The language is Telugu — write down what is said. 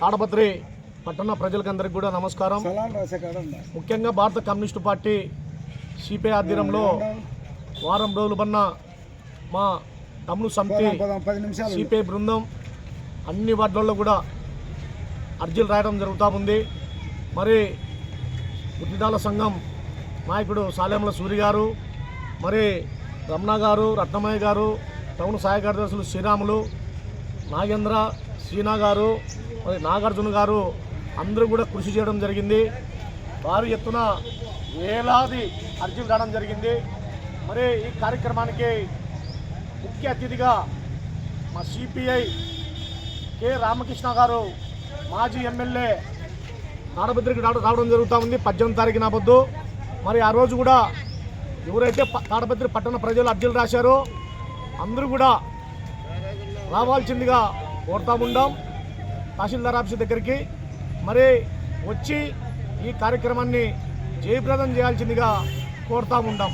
తాడపత్రి పట్టణ ప్రజలకందరికీ కూడా నమస్కారం? ముఖ్యంగా భారత కమ్యూనిస్టు పార్టీ సిపిఐ ఆధ్వర్యంలో వారం రోజులు పన్న మా తమ్ముడు సమితి సిపిఐ బృందం అన్ని వార్డులలో కూడా అర్జీలు రాయడం జరుగుతూ ఉంది. మరి గుడ్డిదాల సంఘం నాయకుడు సాలెంల సూరి గారు మరి రమణ గారు రత్నమయ్య గారు టౌన్ సహాయ కార్యదర్శులు శ్రీరాములు నాగేంద్ర సీనా గారు మరి నాగార్జున గారు అందరూ కూడా కృషి చేయడం జరిగింది. భారీ ఎత్తున వేలాది అర్జీలు రావడం జరిగింది. మరి ఈ కార్యక్రమానికి ముఖ్య అతిథిగా మా సిపిఐ కె రామకృష్ణ గారు మాజీ ఎమ్మెల్యే తాడపత్రికి రావడం జరుగుతూ ఉంది. పద్దెనిమిది తారీఖున వద్దు మరి ఆ రోజు కూడా ఎవరైతే ప- పట్టణ ప్రజలు అర్జీలు రాశారో అందరూ కూడా రావాల్సిందిగా కోరుతా ఉండాం తహసీల్దార్ ఆఫీస్ దగ్గరికి మరి వచ్చి ఈ కార్యక్రమాన్ని జయప్రదం చేయాల్సిందిగా కోరుతా ఉండాం